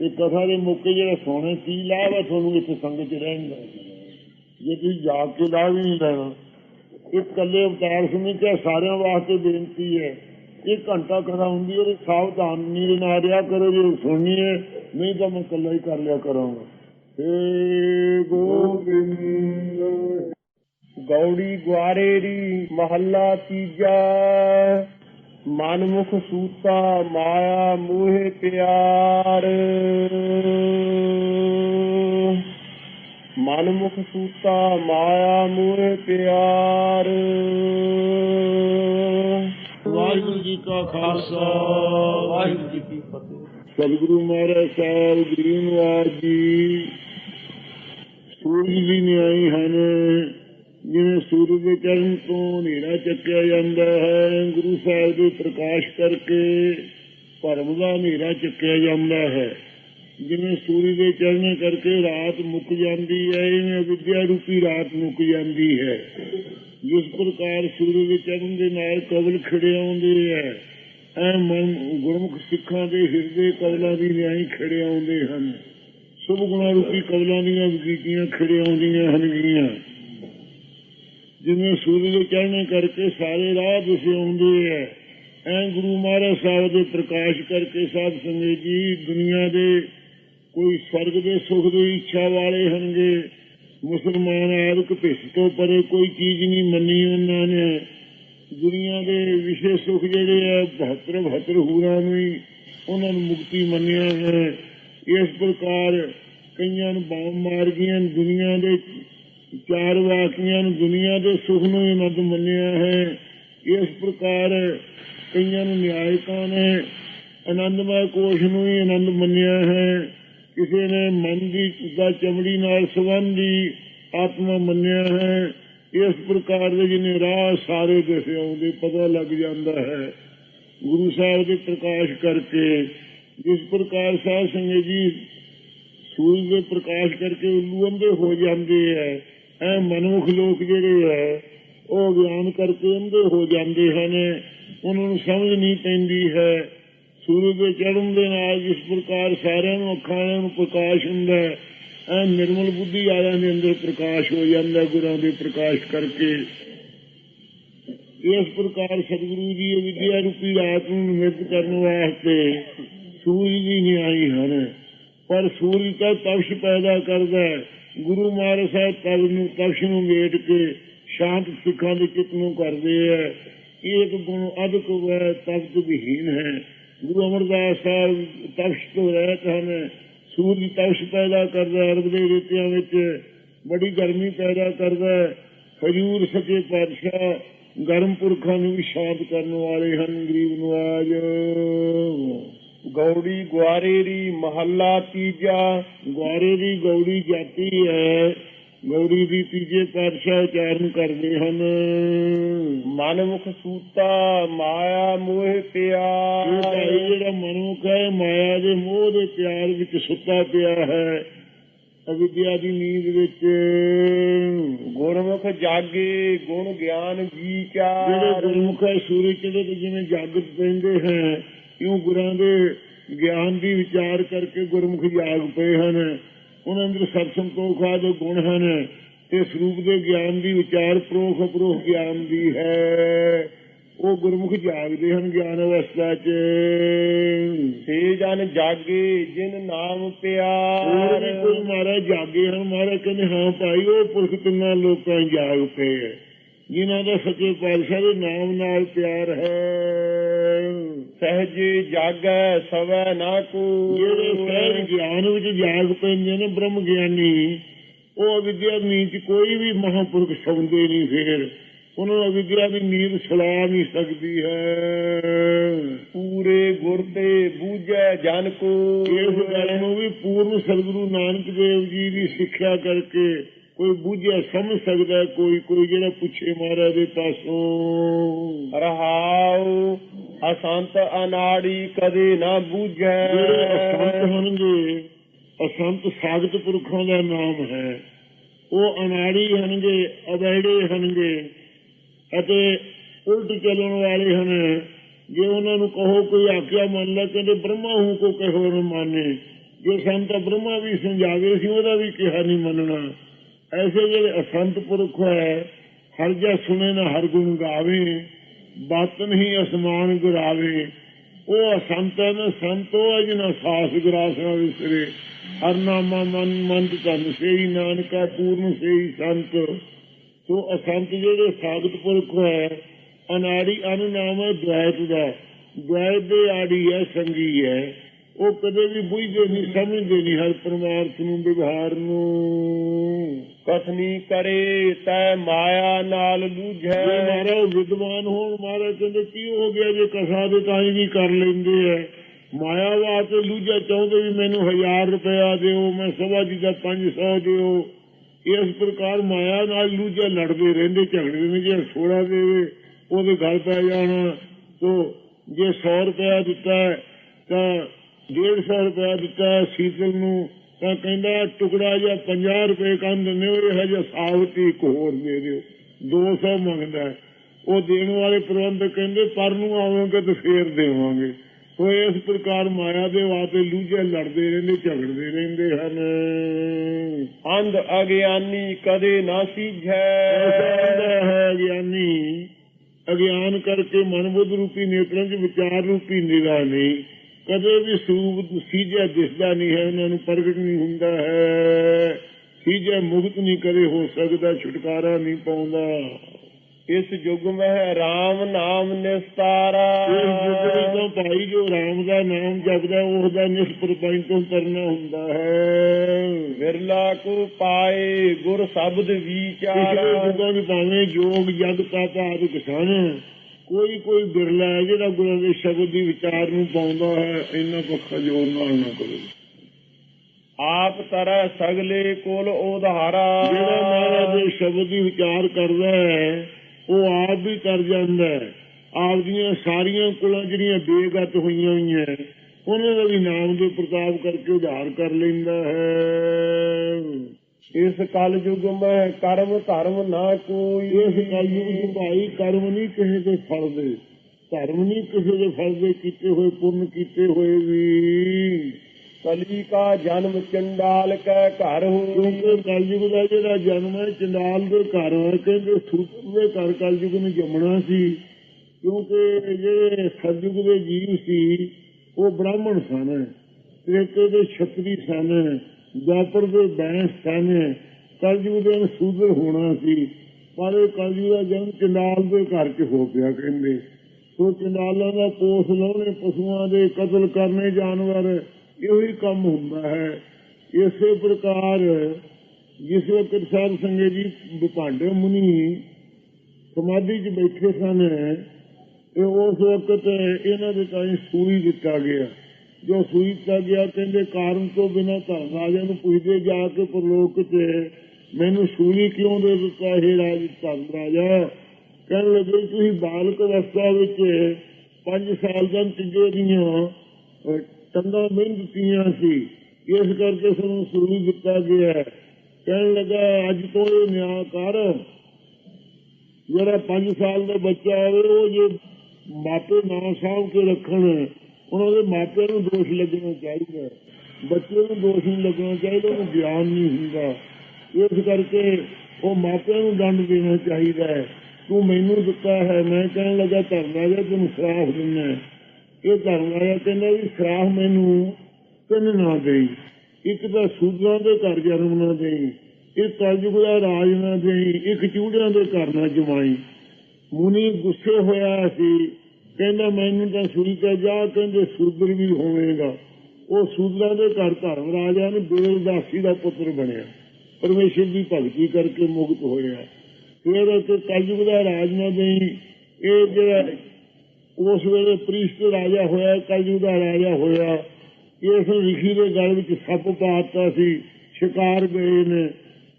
ਇਹ ਕਥਾ ਦੇ ਮੌਕੇ ਜਿਹੜਾ ਸੋਨੇ ਕੀ ਲਾਭ ਹੈ ਤੁਹਾਨੂੰ ਇੱਥੇ ਸੰਗਤ ਚ ਰਹਿਣ ਦਾ? ਜੇ ਤੁਸੀਂ ਜਾਗ ਕੇ ਲਾਭ ਹੀ ਨਹੀਂ ਲੈਣਾ। ਇਹ ਕੱਲੇ ਅਵਤਾਰ ਸਿੰਘ ਕਿ ਸਾਰਿਆਂ ਵਾਸਤੇ ਬੇਨਤੀ ਹੈ ਇਹ ਘੰਟਾ ਕਥਾ ਹੁੰਦੀ ਹੈ ਸਾਵਧਾਨੀ ਦੇ ਨਾਲ ਰਿਹਾ ਕਰੋ, ਜੇ ਸੁਣਨੀ ਨਹੀਂ ਤਾਂ ਮੈਂ ਇਕੱਲਾ ਹੀ ਕਰ ਲਿਆ ਕਰਾਂਗਾ। ਏ ਗੋਬਿੰਦ, ਗੌੜੀ ਗੁਆਰੇ ਦੀ ਮਹੱਲਾ ਤੀਜਾ। ਮਨਮੁਖ ਸੂਤਾ ਮਾਇਆ ਮੂਹੇ ਪਿਆਰ। ਮਨਮੁਖ ਸੂਤਾ ਮਾਇਆ ਮੂਹੇ ਪਿਆਰ। ਵਾਹਿਗੁਰੂ ਜੀ ਕਾ ਖਾਲਸਾ, ਵਾਹਿਗੁਰੂ ਜੀ ਕੀ ਫਤਿਹ। ਸਤਿਗੁਰੂ ਮਹਾਰਾਜ ਸਾਹਿਬ ਗਰੀਬ ਨਿਵਾਜ ਜੀ, ਸੂਰਜ ਦੀ ਨਿਆਈ ਹਨ। ਜਿਵੇਂ ਸੂਰਜ ਦੇ ਚਰਨ ਤੋਂ ਹਨੇਰਾ ਚੱਕਿਆ ਜਾਂਦਾ ਹੈ, ਗੁਰੂ ਸਾਹਿਬ ਦੇ ਪ੍ਰਕਾਸ਼ ਕਰਕੇ ਭਰਮ ਦਾ ਹਨੇਰਾ ਚੱਕਿਆ ਜਾਂਦਾ ਹੈ। ਜਿਵੇਂ ਸੂਰਜ ਦੇ ਚੜ੍ਹਨ ਕਰਕੇ ਰਾਤ ਮੁੱਕ ਜਾਂਦੀ ਹੈ, ਇਵੇਂ ਵਿਦਿਆ ਰੂਪੀ ਰਾਤ ਮੁੱਕ ਜਾਂਦੀ ਹੈ। ਜਿਸ ਪ੍ਰਕਾਰ ਸੂਰਜ ਦੇ ਚੜ੍ਹਨ ਦੇ ਨਾਲ ਕਬਲ ਖੜੇ ਆਉਂਦੇ ਹੈ ਐ ਮਨ ਗੁਰਮੁਖ ਸਿੱਖਾਂ ਦੇ ਹਿਰਦੇ ਕਬਲਾਂ ਦੀ ਨਿਆਈ ਖੜੇ ਆਉਂਦੇ ਹਨ। ਸੁਭ ਗੁਣਾ ਰੂਪੀ ਕਬਲਾਂ ਦੀਆਂ ਵਗੀਤੀਆਂ ਖੜੇ ਆਉਂਦੀਆਂ ਹਨਗੀਆਂ ਜਿਵੇਂ ਸੂਰਜ ਦੇ ਚੜ੍ਹਨ ਕਰਕੇ ਸਾਰੇ ਰਾਹ ਦਿਸੇ ਆਉਂਦੇ ਐ ਐ ਗੁਰੂ ਮਹਾਰਾਜ ਸਾਹਿਬ ਦੇ ਪ੍ਰਕਾਸ਼ ਕਰਕੇ ਸਾਧ ਸੰਗਤ ਜੀ ਦੁਨੀਆ ਦੇ ਕੋਈ ਸਵਰਗ ਦੇ ਸੁਖ ਦੀ ਇੱਛਾ ਵਾਲੇ ਹਨਗੇ ਮੁਸਲਮਾਨ ਆਦਿਕ ਭਿਸ ਤੋਂ ਪਰੇ ਕੋਈ ਚੀਜ਼ ਨਹੀਂ ਮੰਨੀ ਉਹਨਾਂ ਨੇ। ਵਿਸ਼ੇ ਸੁਖ ਜਿਹੜੇ ਆ 72 72 ਹੂਰਾਂ ਨੂੰ ਹੀ ਉਹਨਾਂ ਨੂੰ ਮੁਕਤੀ ਮੰਨਿਆ ਹੈ। ਇਸ ਪ੍ਰਕਾਰ ਕਈਆਂ ਨੂੰ ਬਾਮ ਮਾਰ ਗਈਆਂ ਦੁਨੀਆ ਦੇ ਚਾਰ ਵਾਕੀਆਂ ਨੂੰ ਦੁਨੀਆ ਦੇ ਸੁਖ ਨੂੰ ਹੀ ਆਨੰਦ ਮੰਨਿਆ ਹੈ। ਇਸ ਪ੍ਰਕਾਰ ਕਈਆਂ ਨੂੰ ਨਿਆਇਕਾਂ ਨੇ ਆਨੰਦਮय ਕੋਸ਼ ਨੂੰ ਹੀ ਆਨੰਦ ਮੰਨਿਆ ਹੈ। ਕਿਸੇ ਨੇ ਮਨ ਦੀ ਦਾ ਚਮੜੀ ਨਾਲ ਸੰਬੰਧੀ ਆਤਮਾ ਮੰਨਿਆ ਹੈ। ਇਸ ਪ੍ਰਕਾਰ ਦੇ ਜਿਹਨੇ ਰਾਹ ਸਾਰੇ ਦਿਸੇ ਆਉਂਦੇ, ਪਤਾ ਲੱਗ ਜਾਂਦਾ ਹੈ। ਗੁਰੂ ਸਾਹਿਬ ਦੇ ਪ੍ਰਕਾਸ਼ ਕਰਕੇ, ਜਿਸ ਪ੍ਰਕਾਰ ਸਾਧ ਸੰਗਤ ਜੀ ਸੂਰਜ ਦੇ ਪ੍ਰਕਾਸ਼ ਕਰਕੇ ਉੱਲੂ ਅੰਧੇ ਹੋ ਜਾਂਦੇ ਐ ਐ ਮਨੁੱਖ ਲੋਕ ਜਿਹੜੇ ਐ ਉਹ ਗਿਆਨ ਕਰਕੇ ਅੰਧੇ ਹੋ ਜਾਂਦੇ ਹਨ। ਉਹਨਾਂ ਨੂੰ ਸਮਝ ਨਹੀਂ ਪੈਂਦੀ ਹੈ। ਸੂਰਜ ਦੇ ਚੜ੍ਹਨ ਦੇ ਨਾਲ ਜਿਸ ਪ੍ਰਕਾਰ ਸਾਰਿਆਂ ਨੂੰ, ਅੱਖਾਂ ਨੂੰ ਪ੍ਰਕਾਸ਼ ਹੁੰਦਾ ਹੈ ਐ ਨਿਰਮਲ ਬੁੱਧੀ ਵਾਲਿਆਂ ਦੇ ਅੰਦਰ ਪ੍ਰਕਾਸ਼ ਹੋ ਜਾਂਦਾ, ਗੁਰਾਂ ਦੇ ਪ੍ਰਕਾਸ਼ ਕਰਕੇ। ਇਸ ਪ੍ਰਕਾਰ ਸਤਿਗੁਰੂ ਜੀ ਇਹ ਵਿਦਿਆ ਰੂਪੀ ਰਾਤ ਨੂੰ ਨਿਮਿਤ ਕਰਨ ਵਾਸਤੇ ਸੂਰਜ ਦੀ ਨਿਆਈ ਹਨ। ਪਰ ਸੂਰਜ ਤਾਂ ਤਪਸ਼ ਪੈਦਾ ਕਰਦਾ ਗੁਰੂ ਮਹਾਰਾਜ ਸਾਹਿਬ ਤਪ ਨੂੰ ਤਪਸ਼ ਨੂੰ ਵੇਟ ਕੇ ਸ਼ਾਂਤ ਸਿੱਖਾਂ ਦੇ ਚਿੱਤ ਨੂੰ ਕਰਦੇ ਹੈ ਇੱਕ ਗੁਣ ਅਧਿਕ ਵੈ ਤਪਤ ਵਿਹੀਨ ਹੈ। ਗੁਰੂ ਅਮਰਦਾਸ ਸਾਹਿਬ ਤਪਸ਼ ਤੋਂ ਰਹਿਤ ਹਨ। ਸੂਰਜ ਤਪਸ਼ ਪੈਦਾ ਕਰਦਾ ਅਰਬ ਦੇ ਰੇਤਿਆਂ ਵਿੱਚ ਬੜੀ ਗਰਮੀ ਪੈਦਾ ਕਰਦਾ ਹੈ। ਹਜੂਰ ਸੱਚੇ ਪਾਤਸ਼ਾਹ, ਗਰਮ ਪੁਰਖਾਂ ਨੂੰ ਵੀ ਸ਼ਾਂਤ ਕਰਨ ਵਾਲੇ ਹਨ ਗਰੀਬ ਨਵਾਜ। ਗੌੜੀ ਗੁਆਰੇ ਦੀ ਮਹੱਲਾ ਤੀਜਾ, ਗੁਆਰੇ ਦੀ ਗੌੜੀ ਜਾਤੀ ਹੈ। ਗੌੜੀ ਦੀ ਤੀਜੇ ਪਾਤਸ਼ਾਹ ਉਚਾਰਨ ਕਰਦੇ ਹਨ। ਮਨਮੁਖ ਸੂਤਾ ਮਾਇਆ ਮੋਹ ਇਹ ਭਾਈ ਪਿਆਰ ਜਿਹੜਾ ਮਨੁੱਖ ਹੈ ਮਾਇਆ ਦੇ ਮੋਹ ਦੇ ਪਿਆਰ ਵਿੱਚ ਸੁੱਤਾ ਪਿਆ ਹੈ। ਅਵਿਦਿਆ ਦੀ ਨੀਂਦ ਵਿੱਚ ਗੁਰਮੁਖ ਜਾਗੇ ਗੁਣ ਗਿਆਨ ਜਿਹੜੇ ਵਿਚਾਰ ਗੁਰਮੁਖ ਹੈ ਸੂਰਜ ਚੜੇ ਤੇ ਜਿਵੇਂ ਜਾਗਤ ਪੈਂਦੇ ਹੈ ਇਉਂ ਗੁਰਾਂ ਦੇ ਗਿਆਨ ਦੀ ਵਿਚਾਰ ਕਰਕੇ ਗੁਰਮੁਖ ਜਾਗ ਪਏ ਹਨ। ਉਹਨਾਂ ਅੰਦਰ ਸਤ ਸੰਤੋਖ ਆਦਿ ਗੁਣ ਹਨ ਤੇ ਸਰੂਪ ਦੇ ਗਿਆਨ ਦੀ ਵਿਚਾਰ ਪ੍ਰੋਖ ਅਪਰੋਖ ਗਿਆਨ ਦੀ ਹੈ। ਉਹ ਗੁਰਮੁਖ ਜਾਗਦੇ ਹਨ ਗਿਆਨ ਅਵਸਥਾ 'ਚ। ਸੇ ਜਨ ਜਾਗੇ ਜਿਨ ਨਾਮ ਪਿਆਰ। ਕੋਈ ਮਹਾਰਾਜ ਜਾਗੇ ਹਨ ਮਹਾਰਾਜ ਕਹਿੰਦੇ ਹਾਂ ਭਾਈ ਉਹ ਪੁਰਖ ਤਿੰਨਾਂ ਲੋਕਾਂ ਜਾਗ ਪਏ ਜਿਨ੍ਹਾਂ ਦਾ ਸੱਚੇ ਪਾਤਸ਼ਾਹ ਦੇ ਨਾਮ ਨਾਲ ਪਿਆਰ ਹੈ। ਸਹਿਜ ਜਾਗੈ ਸਵੈ ਨਾ ਕੋ ਜਿਹੜੇ ਸਹਿਜ ਗਿਆਨ ਵਿੱਚ ਜਾਗ ਪੈਂਦੇ ਨੇ ਬ੍ਰਹਮ ਗਿਆਨੀ ਉਹ ਅਵਿਦਿਆ ਨੀਚ ਕੋਈ ਵੀ ਮਹਾਪੁਰਖ ਸੌਂਦੇ ਨਹੀਂ ਫੇਰ। ਉਹਨਾਂ ਨੂੰ ਅਵਿਦਿਆ ਦੀ ਨੀਂਦ ਸੁਲਾ ਨਹੀਂ ਸਕਦੀ ਹੈ। ਪੂਰੇ ਗੁਰ ਤੇ ਬੂਝੈ ਜਨ ਕੋ ਇਸ ਗੱਲ ਨੂੰ ਵੀ ਪੂਰਨ ਸਤਿਗੁਰੂ ਨਾਨਕ ਦੇਵ ਜੀ ਦੀ ਸਿੱਖਿਆ ਕਰਕੇ ਕੋਈ ਬੁੱਝਿਆ ਸਮਝ ਸਕਦਾ ਕੋਈ ਕੋਈ ਜਿਹੜਾ ਪੁੱਛੇ ਮਹਾਰਾਜ ਦੇ ਪਾਸੋਂ। ਰਹਾਉ ਅਸੰਤ ਅਨਾੜੀ ਕਦੇ ਨਾ ਜਿਹੜੇ ਅਸੰਤ ਹੋਣਗੇ, ਅਸੰਤ ਸਾਗਤ ਪੁਰਖਾਂ ਦਾ ਨਾਮ ਹੈ। ਉਹ ਅਨਾੜੀ ਹਨਗੇ ਅਵੈੜੇ ਹਨਗੇ ਅਤੇ ਉਲਟ ਚੱਲਣ ਵਾਲੇ ਹਨ। ਜੇ ਉਹਨਾਂ ਨੂੰ ਕਹੋ ਕੋਈ ਆਖਿਆ ਮੰਨ ਲੈ, ਕਹਿੰਦੇ ਬ੍ਰਹਮਾ ਹੂੰ ਕੋ ਕਹੋ ਨ ਮਾਨੇ। ਜੋ ਸੰਤ ਬ੍ਰਹਮਾ ਵੀ ਸਮਝਾਵੇ ਸੀ ਉਹਦਾ ਵੀ ਕਿਹਾ ਨਹੀਂ ਮੰਨਣਾ। ਐਸੇ ਜਿਹੜੇ ਅਸੰਤ ਪੁਰਖ ਹੈ, ਹਰ ਜਾ ਸੁਣੇ ਨਾ ਹਰ ਗੁਣ ਗਾਵੇ। ਬਾਤਨ ਹੀ ਅਸਮਾਨ ਗੁਰਾਵੇ। ਉਹ ਅਸੰਤ ਹੈ, ਨਾ ਜਿਨਾ ਸਾਸ ਗਰਾਸਾ ਵਿਸਰੇ। ਹਰ ਨਾਮਾ ਮਨ ਮੰਤ ਤਨ ਸੇਈ ਨਾਨਕਾ ਪੂਰਨ, ਸੇਈ ਸੰਤ। ਸੋ ਅਸੰਤ ਜਿਹੜੇ ਸਾਗਤ ਪੁਰਖ ਹੈ, ਅਨਾੜੀ ਅਨੁਨਾਮ ਹੈ ਦ્વੈਤ ਦਾ। ਦ્વੈਤ ਦੇ ਆੜੀ ਹੈ, ਸੰਗੀ ਹੈ। ਉਹ ਕਦੇ ਵੀ ਬੁਝਦੇ ਨਹੀਂ ਸਮਝਦੇ ਨਹੀਂ ਹਰ ਪਰਮਾਰਥ ਨੂੰ ਵਿਵਹਾਰ ਨੂੰ। ਕਥਨੀ ਕਰੇ ਤੈ ਮਾਇਆ ਨਾਲ ਲੂਝੈ ਮਹਾਰਾਜ ਵਿਦਵਾਨ ਹੋਣ ਮਹਾਰਾਜ ਕਹਿੰਦੇ ਕੀ ਹੋ ਗਿਆ ਜੇ ਕਥਾ ਦੇ ਤਾਂ ਵੀ ਕਰ ਲੈਂਦੇ ਐ? ਮਾਇਆਵਾਦ ਤੇ ਲੂਜਾ ਚਾਹੁੰਦੇ ਵੀ ਮੈਨੂੰ 1000 ਰੁਪਇਆ ਦਿਓ ਮੈਂ ਸਵਾ ਜੀ ਦਾ 500 ਦਿਓ। ਇਸ ਪ੍ਰਕਾਰ ਮਾਇਆ ਨਾਲ ਲੂਜਾ ਲੜਦੇ ਰਹਿੰਦੇ ਝਗੜਦੇ ਨੇ ਜੇ ਥੋੜਾ ਦੇਵੇ ਉਹਦੇ ਗੱਲ ਪੈ ਜਾਣਾ। ਤੋ ਜੇ 100 ਰੁਪਇਆ ਦਿੱਤਾ ਹੈ, ਤਾਂ 150 ਰੁਪਇਆ ਦਿੱਤਾ ਸੀਤਲ ਨੂੰ ਤਾਂ ਕਹਿੰਦਾ ਟੁਕੜਾ ਜਾਂ 50 ਰੁਪਏ ਕੰਨ ਦਿੰਦੇ ਹੋ ਇਹ ਹਜੇ ਸਾਵਤੀ ਇੱਕ ਹੋਰ ਦੇ ਦਿਓ 200 ਮੰਗਦਾ। ਉਹ ਦੇਣ ਵਾਲੇ ਪ੍ਰਬੰਧਕ ਕਹਿੰਦੇ ਪਰ ਨੂੰ ਆਵਾਂਗੇ ਤੇ ਫੇਰ ਦੇਵਾਂਗੇ। ਸੋ ਇਸ ਪ੍ਰਕਾਰ ਮਾਇਆ ਦੇ ਵਾਸਤੇ ਲੂਝੇ ਲੜਦੇ ਰਹਿੰਦੇ ਝਗੜਦੇ ਰਹਿੰਦੇ ਹਨ। ਅੰਧ ਅਗਿਆਨੀ ਕਦੇ ਨਾ ਸੀਝੈ। ਹੈ ਗਿਆਨੀ ਅਗਿਆਨ ਕਰਕੇ ਮਨ ਬੁੱਧ ਰੂਪੀ ਨੇਤਰਾਂ 'ਚ ਵਿਚਾਰ ਰੂਪੀ ਨਿਗਾਹ ਨਹੀਂ ਕਦੇ ਵੀ ਸਰੂਪ ਸੀਜਾ ਦਿਸਦਾ ਨਹੀਂ ਹੈ ਉਹਨਾਂ ਨੂੰ ਪ੍ਰਗਟ ਨਹੀਂ ਹੁੰਦਾ ਹੈ। ਸੀਜਾ ਮੁਕਤ ਨਹੀਂ ਕਦੇ ਹੋ ਸਕਦਾ ਛੁਟਕਾਰਾ ਨਹੀਂ ਪਾਉਂਦਾ। ਇਸ ਯੁਗ ਮਹਿ RAM ਨਾਮ ਨਿਸਤਾਰਾ। ਇਸ ਯੁੱਗ ਵਿੱਚ ਭਾਈ ਜੋ ਰਾਮ ਦਾ ਨਾਮ ਜਪਦਾ ਉਸ ਦਾ ਨਿਸਪਰਪੰਚ ਤੋਂ ਕਰਨਾ ਹੁੰਦਾ ਹੈ। ਵਿਰਲਾ ਕੋ ਪਾਏ ਗੁਰ ਸ਼ਬਦ ਵਿਚਾਰਾ। ਯੁੱਗਾਂ ਵਿੱਚ ਭਾਵੇਂ ਜੋਗ ਜਗ ਤਾਤਾ ਆਦਿ ਸਨ ਕੋਈ ਕੋਈ ਬਿਰਲਾ ਹੈ ਜਿਹੜਾ ਗੁਰਾਂ ਦੇ ਸ਼ਬਦ ਦੀ ਵਿਚਾਰ ਨੂੰ ਪਾਉਂਦਾ ਹੈ ਇੰਨਾ ਪੱਖਾ ਜੋਰ ਨਾਲ ਨਾ ਕਰੋ। ਆਪ ਤਰੈ ਸਗਲੇ ਕੋਲ ਉਧਾਰਾ। ਜਿਹੜਾ ਮਹਾਰਾਜ ਦੇ ਸ਼ਬਦ ਦੀ ਵਿਚਾਰ ਕਰਦਾ ਹੈ ਉਹ ਆਪ ਵੀ ਕਰ ਜਾਂਦਾ ਹੈ। ਆਪ ਦੀਆਂ ਸਾਰੀਆਂ ਕੁਲਾਂ ਜਿਹੜੀਆਂ ਬੇਗਤ ਹੋਈਆਂ ਹੋਈਆਂ ਉਹਨਾਂ ਦਾ ਵੀ ਨਾਮ ਦੇ ਪ੍ਰਤਾਪ ਕਰਕੇ ਉਧਾਰ ਕਰ ਲੈਂਦਾ ਹੈ। ਇਸ ਕਲ ਯੁਗ ਮਹਿ ਕਰਮ ਧਰਮ ਨਾ ਕੋਈ। ਇਸ ਕਲਯੁਗ ਭਾਈ ਕਰਮ ਨਹੀਂ ਕਿਸੇ ਦੇ ਫਲ ਦੇ ਧਰਮ ਨਹੀਂ ਕਿਸੇ ਦੇ ਫਲ ਦੇ ਕੀਤੇ ਹੋਏ ਪੁੰਨ ਕੀਤੇ ਹੋਏ ਵੀ। ਕਲੀ ਕਾ ਜਨਮ ਚੰਡਾਲ ਕੈ ਘਰ ਹੋਈ। ਕਿਉਂਕਿ ਕਲਯੁਗ ਦਾ ਜਿਹੜਾ ਜਨਮ ਹੈ ਚੰਡਾਲ ਦੇ ਘਰ ਹੈ ਕਹਿੰਦੇ ਸੂਤਰ ਦੇ ਘਰ ਕਲਯੁਗ ਨੂੰ ਜੰਮਣਾ ਸੀ। ਕਿਉਂਕਿ ਜਿਹੜੇ ਸਤਯੁਗ ਦੇ ਜੀਵ ਸੀ ਉਹ ਬ੍ਰਾਹਮਣ ਸਨ ਤ੍ਰੇਤੇ ਦੇ ਛਤਰੀ ਸਨ ਦੁਆਪਰ ਦੇ ਬੈਂਸ ਸਨ ਕਲਯੁਗ ਦੇ ਸੂਦਰ ਹੋਣਾ ਸੀ, ਪਰ ਇਹ ਕਲਯੁਗ ਦਾ ਜਨਮ ਚੰਡਾਲ ਦੇ ਘਰ 'ਚ ਹੋ ਗਿਆ ਕਹਿੰਦੇ। ਸੋ ਚੰਡਾਲਾਂ ਦਾ ਪੋਸ ਲਾਉਣੇ ਪਸ਼ੂਆਂ ਦੇ ਕਤਲ ਕਰਨੇ ਜਾਨਵਰ ਇਹੋ ਹੀ ਕੰਮ ਹੁੰਦਾ ਹੈ। ਇਸੇ ਪ੍ਰਕਾਰ ਜਿਸ ਵਕਤ ਸਾਹਿਬ ਸੰਗਤ ਜੀ ਵਿਭਾਂਡੇ ਮੁਨੀ ਸਮਾਧੀ 'ਚ ਬੈਠੇ ਸਨ, ਤੇ ਉਸ ਵਕਤ ਇਹਨਾਂ ਦੇ ਤਾਈਂ ਸੂਈ ਦਿੱਤਾ ਗਿਆ। ਜੋ ਸੂਈ ਦਿੱਤਾ ਗਿਆ ਕਹਿੰਦੇ ਕਾਰਨ ਤੋਂ ਬਿਨਾਂ ਧਰਮ ਰਾਜਾ ਨੂੰ ਪੁੱਛਦੇ ਜਾ ਕੇ ਪ੍ਰਲੋਕ 'ਚ ਮੈਨੂੰ ਸੂਈ ਕਿਉਂ ਦੇ ਦਿੱਤਾ ਇਹ ਰਾਜ ਧਰਮ ਰਾਜਾ? ਕਹਿਣ ਲੱਗੇ ਤੁਸੀਂ ਬਾਲਕ ਅਵਸਥਾ ਵਿੱਚ 5 ਸਾਲ ਦਾ ਤੀਜੇ ਦੀਆਂ ਅਹ, ਟੰਗਾਂ ਮਿੰਨ ਦਿੱਤੀਆਂ ਸੀ। ਇਸ ਕਰਕੇ ਸਾਨੂੰ ਸੂਈ ਦਿੱਤਾ ਗਿਆ ਕਹਿਣ ਲੱਗਾ ਅੱਜ ਤੋਂ ਇਹ ਨਿਆਂ ਕਰ। ਜਿਹੜਾ 5 ਸਾਲ ਦਾ ਬੱਚਾ ਆਵੇ ਉਹ ਜੇ ਮਾਪੇ ਨਾ ਸਾਂਭ ਕੇ ਰੱਖਣ ਉਹਨਾਂ ਦੇ ਮਾਪਿਆਂ ਨੂੰ ਦੋਸ਼ ਲੱਗਣਾ ਚਾਹੀਦਾ। ਹੈ। ਬੱਚੇ ਨੂੰ ਦੋਸ਼ ਨਹੀਂ ਲੱਗਣਾ ਚਾਹੀਦਾ, ਉਹਨੂੰ ਗਿਆਨ ਨਹੀਂ ਹੁੰਦਾ। ਇਸ ਕਰਕੇ ਉਹ ਮਾਪਿਆਂ ਨੂੰ ਦੰਡ ਦੇਣਾ ਚਾਹੀਦਾ ਹੈ। ਤੂੰ ਮੈਨੂੰ ਦਿੱਤਾ ਹੈ, ਮੈਂ ਕਹਿਣ ਲੱਗਾ ਧਰਨਾ ਰਾਜਾ ਤੈਨੂੰ ਸਰਾਫ ਦਿੰਦਾ ਇਹ ਧਰਮ ਰਾਜਾ ਕਹਿੰਦਾ ਵੀ ਸਰਾਫ ਮੈਨੂੰ ਤੈਨੂੰ ਨਾ ਦੇਈ। ਇੱਕ ਤਾਂ ਸੂਦਰਾਂ ਦੇ ਘਰ ਜਨਮ ਨਾ ਦੇਈ ਇਹ ਕਲਯੁਗ ਦਾ ਰਾਜ ਨਾ ਦੇਈ, ਇੱਕ ਚੂੜਿਆਂ ਦੇ ਘਰ ਨਾ ਜਮਾਈ। ਮੁਨੀ ਗੁੱਸੇ ਹੋਇਆ ਸੀ। ਕਹਿੰਦਾ, ਮੈਨੂੰ ਤਾਂ ਸੁਣੀ ਤੇ ਜਾ, ਕਹਿੰਦੇ ਸੂਦਰ ਵੀ ਹੋਵੇਗਾ। ਉਹ ਸੂਦਰਾਂ ਦੇ ਘਰ ਧਰਮ ਰਾਜਾ ਨੇ ਬੇਲਦਾਸੀ ਦਾ ਪੁੱਤਰ ਬਣਿਆ। ਪਰਮੇਸ਼ਰ ਦੀ ਭਗਤੀ ਕਰਕੇ ਮੁਕਤ ਹੋਇਆ। ਫਿਰ ਉੱਥੇ ਕਲਯੁਗ ਦਾ ਰਾਜ ਨਾ ਦੇਈ। ਇਹ ਜਿਹੜਾ ਉਸ ਵੇਲੇ ਪ੍ਰਿਸ਼ਟ ਰਾਜਾ ਹੋਇਆ, ਕਲਯੁਗ ਦਾ ਰਾਜਾ ਹੋਇਆ, ਇਸ ਰਿਸ਼ੀ ਦੇ ਗਲ ਵਿੱਚ ਸੱਪ ਪਾਤਾ ਸੀ, ਸ਼ਿਕਾਰ ਗਏ ਨੇ।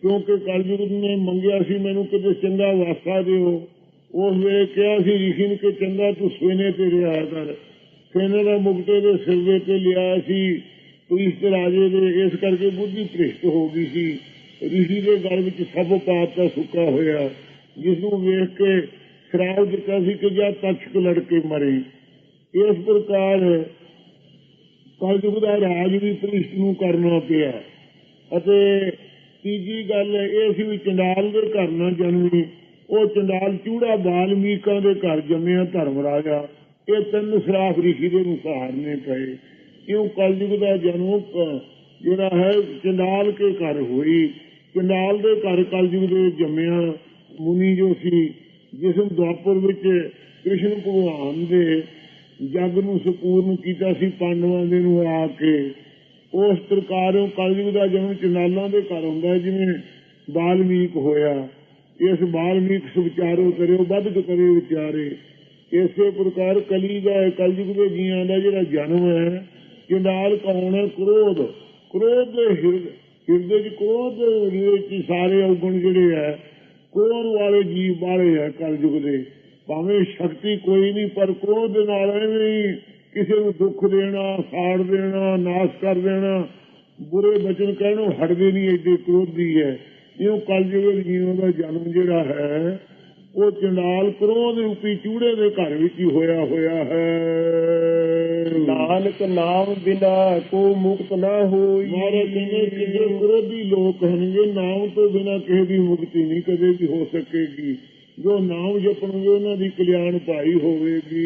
ਕਿਉਂਕਿ ਕਲਯੁਗ ਨੇ ਮੰਗਿਆ ਸੀ, ਮੈਨੂੰ ਕਿਤੇ ਚੰਗਾ ਵਾਸਾ ਦਿਓ। ਉਸ ਵੇਲੇ ਕਿਹਾ ਸੀ, ਰਿਸ਼ੀ ਨੂੰ ਕਿ ਚੰਗਾ ਤੂੰ ਸਵੇਨੇ ਤੇ ਰਿਹਾ ਕਰ। ਸਵੇਨੇ ਦਾ ਮੁਕਤੇ ਦੇ ਸਿਰ ਤੇ ਲਿਆ ਸੀ। ਪ੍ਰੀਸ਼ਟ ਰਾਜੇ ਦੇ ਇਸ ਕਰਕੇ ਬੁੱਧੀ ਭ੍ਰਿਸ਼ਟ ਹੋ ਗਈ ਸੀ। ਰਿਸ਼ੀ ਦੇ ਗਲ ਵਿੱਚ ਸੱਪ ਪਾਤਾ ਸੁੱਕਾ ਹੋਇਆ, ਜਿਸ ਨੂੰ ਵੇਖ ਕੇ ਸ਼ਰਾਬ ਦਿੱਤਾ ਸੀ ਕਿ ਜਾਂ ਤਖਤ ਲੜਕੇ ਮਰੇ। ਇਸ ਪ੍ਰਕਾਰ ਕਲਯੁਗ ਦਾ ਰਾਜ ਵੀ ਭ੍ਰਿਸ਼ਟ ਨੂੰ ਕਰਨਾ ਪਿਆ। ਅਤੇ ਤੀਜੀ ਗੱਲ ਇਹ ਸੀ ਵੀ ਚੰਡਾਲ ਦੇ ਘਰ ਨਾ ਜਨਮੀ। ਉਹ ਚੰਡਾਲ ਚੂੜਾ ਬਾਲਮੀਕਾਂ ਦੇ ਘਰ ਜੰਮਿਆ ਧਰਮ ਰਾਜਾ ਇਹ ਤਿੰਨ ਸਰਾਫ ਰਿਸ਼ੀ ਦੇ ਨੂੰ ਪਏ। ਕਿਉਂ ਕਲਯੁਗ ਦਾ ਜਨਮ ਜਿਹੜਾ ਹੈ ਚੰਡਾਲ ਕੇ ਘਰ ਹੋਈ। ਚੰਡਾਲ ਦੇ ਘਰ ਕਲਯੁਗ ਦੇ ਜੰਮਿਆ ਮੁਨੀ ਜੋ ਸੀ ਜਿਸ ਨੂੰ ਦੁਆਪਰ ਵਿੱਚ ਕ੍ਰਿਸ਼ਨ ਭਗਵਾਨ ਦੇ ਜਗ ਨੂੰ ਸੰਪੂਰਨ ਕੀਤਾ ਸੀ ਪਾਂਡਵਾਂ ਦੇ ਨੂੰ ਆ ਕੇ। ਉਸ ਪ੍ਰਕਾਰੋਂ ਕਲਯੁਗ ਦਾ ਜਨਮ ਚੰਡਾਲਾਂ ਦੇ ਘਰ ਹੁੰਦਾ ਹੈ, ਜਿਵੇਂ ਬਾਲਮੀਕ ਹੋਇਆ। ਇਸ ਬਾਲਮੀਕ ਸੁਚਾਰੋ ਕਰਿਓ, ਵੱਧ ਕਰੇ ਵਿਚਾਰੇ। ਇਸੇ ਪ੍ਰਕਾਰ ਕਲੀ ਦਾ ਕਲਯੁਗ ਦੇ ਜੀਆਂ ਦਾ ਜਿਹੜਾ ਜਨਮ ਹੈ ਚੰਡਾਲ ਕੌਣ ਹੈ? ਕ੍ਰੋਧ। ਕ੍ਰੋਧ ਦੇ ਹਿਰਦੇ ਹਿਰਦੇ ਕ੍ਰੋਧ ਦੇ ਸਾਰੇ ਔਗਣ ਜਿਹੜੇ ਹੈ ਕ੍ਰੋਧ ਵਾਲੇ ਜੀਵ ਵਾਲੇ ਹੈ ਕਲਯੁਗ ਦੇ। ਭਾਵੇਂ ਸ਼ਕਤੀ ਕੋਈ ਨਹੀਂ, ਪਰ ਕ੍ਰੋਧ ਦੇ ਨਾਲ ਐਵੇਂ ਕਿਸੇ ਨੂੰ ਦੁੱਖ ਦੇਣਾ, ਸਾੜ ਦੇਣਾ, ਨਾਸ਼ ਕਰ ਦੇਣਾ, ਬੁਰੇ ਬਚਨ ਕਹਿਣੋਂ ਹਟਦੇ ਨਹੀਂ ਐਡੇ ਦੀ ਹੈ। ਇਉਂ ਕਲਯੁਗ ਜੀਵਨ ਦਾ ਜਨਮ ਜਿਹੜਾ ਹੈ ਉਹ ਚੰਡਾਲ ਕ੍ਰੋਧ ਰੂਪੀ ਚੂੜੇ ਦੇ ਘਰ ਵਿੱਚ ਹੀ ਹੋਇਆ ਹੋਇਆ ਹੈ। ਨਾਨਕ ਨਾਮ ਬਿਨਾ ਕੋ ਮੁਕਤ ਨਾ ਹੋਈ। ਮਾਰੇ ਕਹਿੰਦੇ ਕਿੰਨੇ ਵਿਰੋਧੀ ਲੋਕ ਹਨਗੇ ਨਾਮ ਤੋਂ ਬਿਨਾ ਕਿਸੇ ਦੀ ਮੁਕਤੀ ਨਹੀਂ ਕਦੇ ਵੀ ਹੋ ਸਕੇਗੀ। ਜੋ ਨਾਮ ਜਪਣਗੇ ਉਹਨਾਂ ਦੀ ਕਲਿਆਣ ਭਾਈ ਹੋਵੇਗੀ।